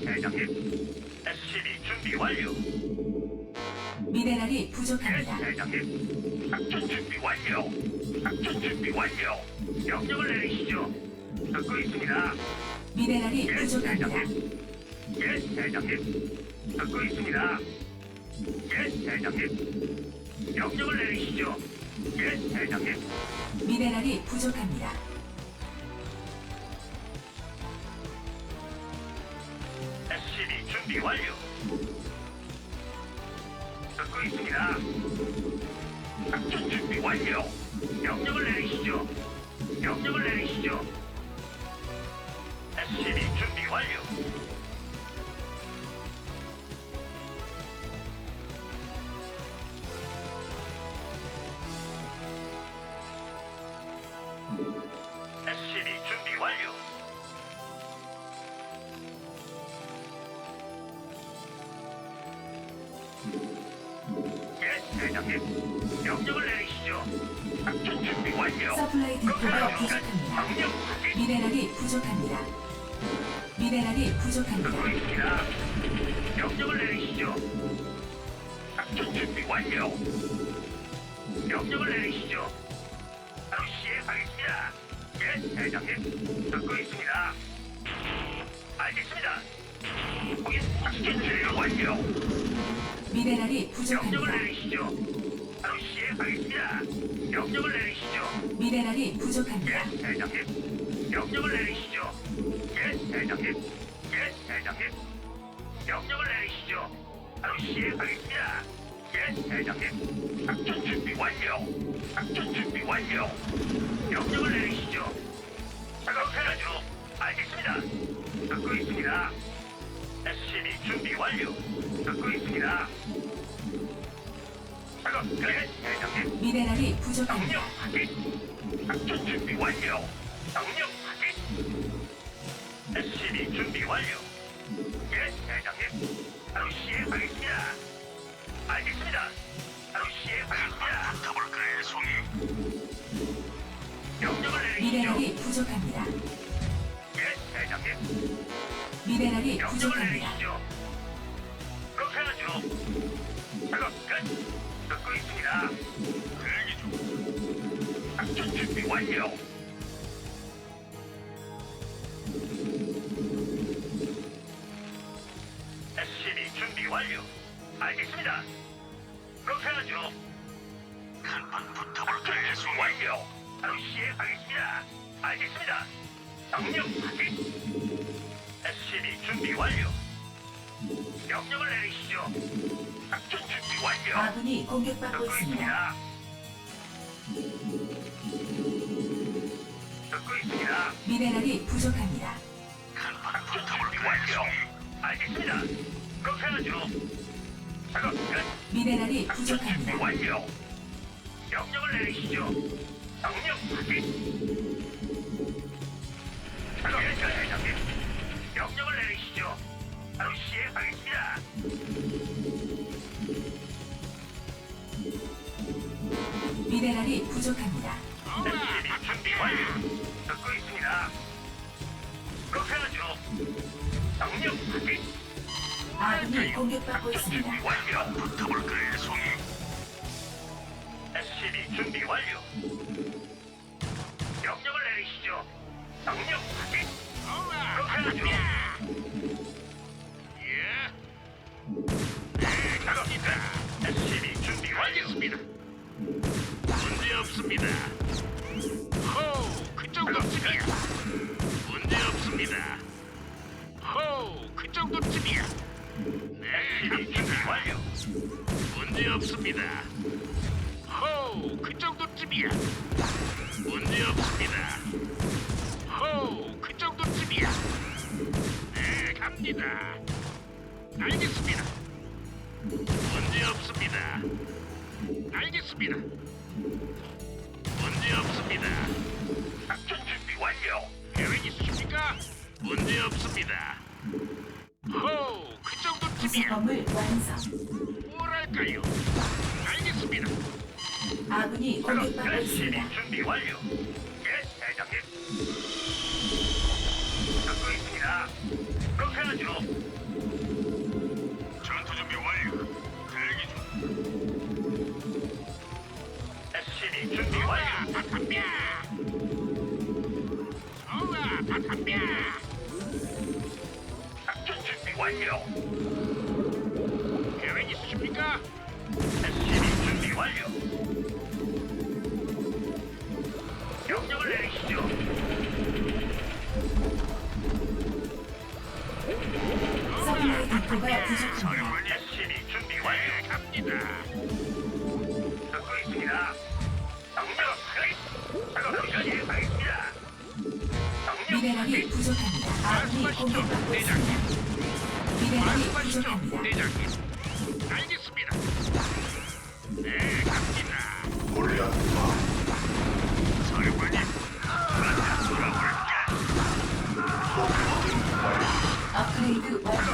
대장님. SCB 준비 완료. 미네랄이 예, 부족합니다. 대장님. 작전 준비 완료. 작전 준비 완료. 명령을 내리시죠. 듣고 있습니다. 미네랄이 예, 부족합니다. 대장님. 예, 대장님. 듣고 있습니다. 예, 대장님. 명령을 내리시죠. 예, 대장님. 미네랄이 부족합니다. 준비 완료. 듣고 있습니다. 작전 준비 완료. 명령을 내리시죠. 명령을 내리시죠. SCB 준비 완료. 부족합니다. 미네랄이 부족합니다. 있습니다. 명령을 내리시죠. 작전 준비 완료. 명령을 내리시죠. 바로 시행하겠습니다. 예, 대장님. 듣고 있습니다. 알겠습니다. 거기 작전 준비 완료. 미네랄이 명령을 부족합니다. 내리시죠. 바로 시행하겠습니다. 명령을 내리시죠. 미네랄이 부족합니다. 예, 대장님. 명령을 내리시죠. 예, 대장님. 예, 대장님. 명령을 내리시죠. 바로 시행하겠습니다. 예, 대장님. 작전 준비 완료. 작전 준비 완료. 명령을 내리시죠. 작업해야죠. 알겠습니다. 듣고 있습니다. SCB 준비 완료. 듣고 있습니다. 작업 끝, 대장님. 미네랄이 명령 부족합니다. 확인. 작전 준비 완료. 명령. SCB 준비 완료. 예, 대장님. 바로 시행하겠습니다. 알겠습니다. 바로 시행하겠습니다. 붙어볼까요, 송이? 명령을 내리시죠. 미네랄이 부족합니다. 예, 대장님. 미네랄이 명령을 부족합니다. 내리시죠. 그렇게 하죠. 작업 끝. 듣고 있습니다. 대기 중. 작전 준비 완료. 완료. 알겠습니다. 그렇게 하죠. 한번 붙어볼까요? 준비 완료. 바로 시행하겠습니다. 알겠습니다. 명령 확인. SCB 준비 완료. 명령을 내리시죠. 작전 준비 완료. 아군이 공격받고 듣고 있습니다. 있습니다. 듣고 있습니다. 미네랄이 부족합니다. 작전 준비 완료. 알겠습니다. 그렇게 하죠. 작업 끝. 미네랄이 작전 준비 부족합니다. 완료. 명령을 내리시죠. 명령 확인. 작업 끝, 대장님. 명령을 내리시죠. 바로 시행하겠습니다. 미네랄이 부족합니다. 준비 완료. 아군이 공격받고 있습니다. 완료. 붙어볼까요, 송이? SCB 준비 완료. 명령을 내리시죠. 명령 확인. 그렇게 하죠. 예. 네, 갑니다. SCB 준비 완료입니다. 문제 없습니다. 호우, 그 정도쯤이야. 문제 없습니다. 호우, 그 정도쯤이야. 네, 준비. 완료. 문제 없습니다. 호우, 그 정도쯤이야. 문제 없습니다. 호우, 그 정도쯤이야. 네, 갑니다. 알겠습니다. 문제 없습니다. 알겠습니다. 문제 없습니다. 작전 준비 완료. 계획 있으십니까? 문제 없습니다. 호우, 부속범을 완성. 뭐랄까요? 알겠습니다. 아군이 그럼 공격받고 열심히 있습니다. 준비 완료. 예, 대장님. 듣고 있습니다. 그렇게 하죠. 전투 준비 완료. 대기 중. 네, SCB 준비 완료. 바탕뼈! 우와, 바탕뼈! 작전 준비 완료. 계획 있으십니까? SCB 준비 완료. 명령을 내리시죠. 서플라이 디포가 부족합니다. 사령관 SCB 준비 완료. 네, 갑니다. 듣고 있습니다. 명령 확인. 작업 시간 예상입니다. 명령 미네랄이 확인. 부족합니다. 아군이 말씀하시죠, 공격받고. 있습니다. 미네랄이 말씀하시죠, 부족합니다. 대장님. 네, 갑니다. 골리앗 사령관님, 업그레이드 완료.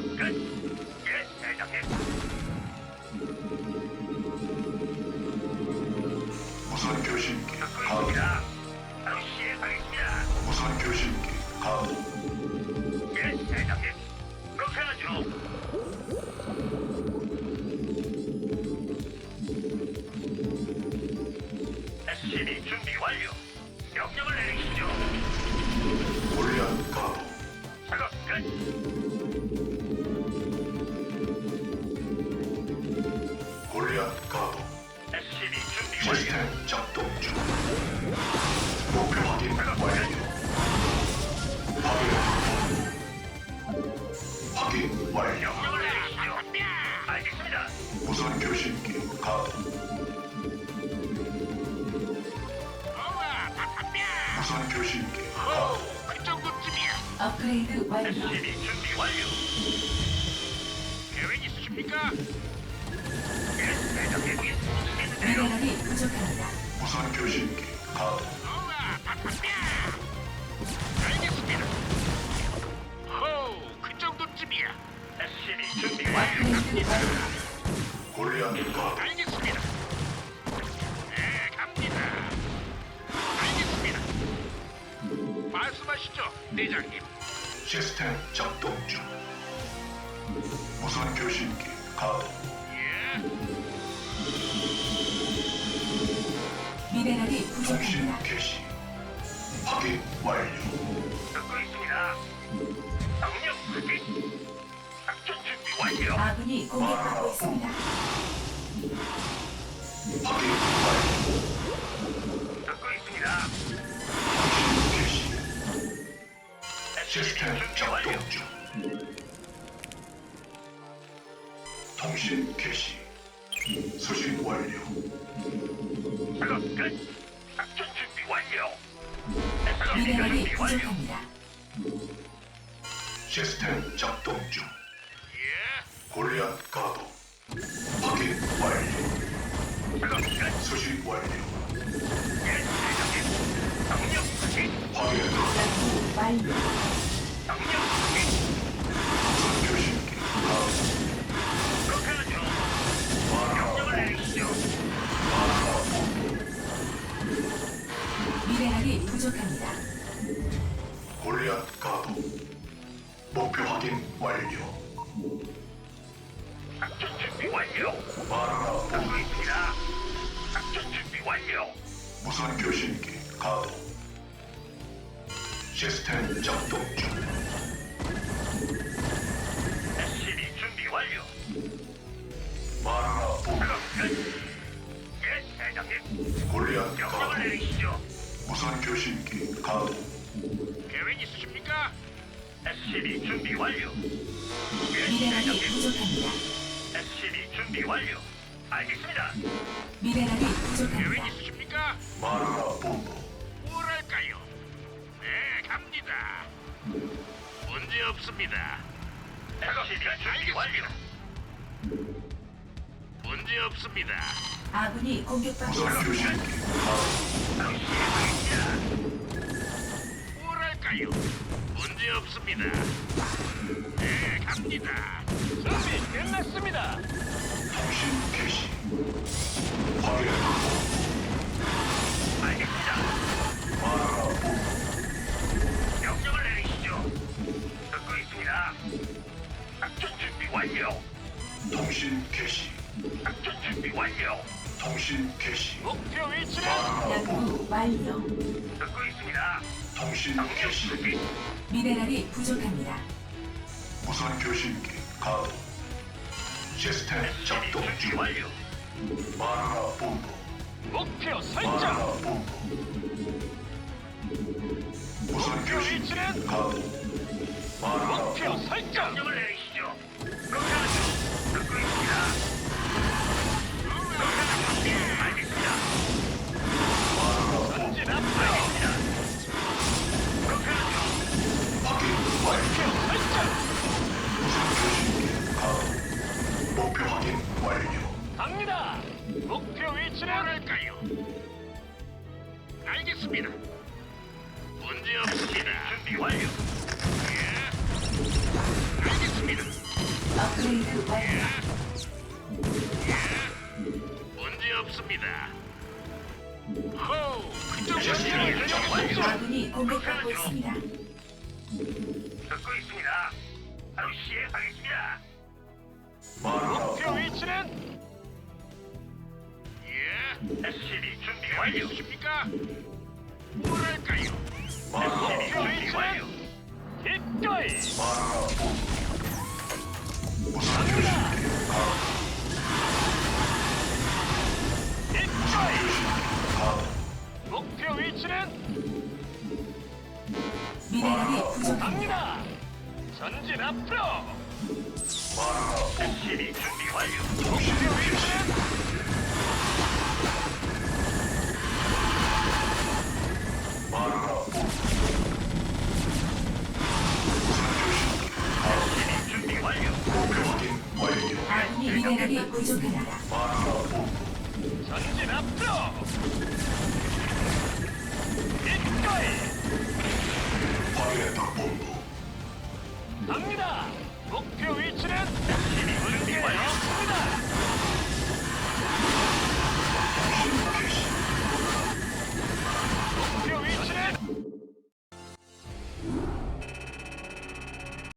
중. 무선 교신기. 어라, 바탕뼈. 무선 교신기. 그 정도쯤이야. 업그레이드 완료. SCB 준비 완료. 계획 있으십니까? 예, 대장님. 미네랄이 부족합니다. 무선 교신기 바탕뼈. 알겠습니다. 호, 그 정도쯤이야. SCB 준비 완료. 업그레이드 완료. 골리앗 가도. 알겠습니다. 네, 갑니다. 알겠습니다. 말씀하시죠, 대장님. 시스템 작동 중. 무선 교신기 가도. 예, 미네랄이 통신 부족합니다. 개시. 확인 완료. 듣고 있습니다. 명령 확인. 완료. 아군이 공격받고 있습니다. 듣고 있습니다. 통신 개시. SCB 시스템. 작동 중. 통신 개시. 수신 완료. 작업 끝. 작전 준비 완료. SCB 미네랄이 준비 완료. 부족합니다. 시스템 작동 중. 예, 골리앗 가도. 확인 완료. 수신 완료. 예, 대장님. 명령 확인. 확인. 완료. 완료. 무선 교신기 가도. 시스템 작동 중. SCB 준비 완료. 작업 끝. 예, 대장님. 골리앗 명령을 가도. 내리시죠. 무선 교신기 가도. 계획 있으십니까? SCB 준비 완료. 예, 미네랄이 대장님. 부족합니다. SCB 준비 완료. 알겠습니다. 미네랄이 계획 부족합니다. 있으십니까? 마라 본부. 뭐랄까요? 네, 갑니다. 문제 없습니다. 문제 없습니다. 아군이 공격받고 있습니다. 뭐랄까요? 문제 없습니다. 네, 갑니다. 준비 끝났습니다. 통신 개시. 확인했다. 알겠습니다. 마라 본부. 명령을 내리시죠. 듣고 있습니다. 작전 준비 완료. 통신 개시. 작전 준비 완료. 통신 개시. 목표 위치는 마라 본부. 연구 완료. 듣고 있습니다. 통신 명령 개시. 준비. 미네랄이 부족합니다. 무선 교신기 가동. 시스템 작동 중. 완료. 마라 본부. 목표 마라 설정. 본부. 무선 교신기 가동. 알겠습니다. 문제 없습니다. 준비 완료. 예. 알겠습니다. 업그레이드 완료. 문제 없습니다. 호우, 그쪽 완료. 내려주십시오. 아군이 공격받고 있습니다. 듣고 있습니다. 바로 시행하겠습니다. 목표. 위치는 예. SCB 준비 완료. 있으십니까? 목표 위치는 미네랄이 부족합니다. 갑니다. 전진 앞으로. 준비 완료. 목표. 위치는 전진 앞으로. 기꺼이 확인했다 본부. 갑니다. 목표 위치는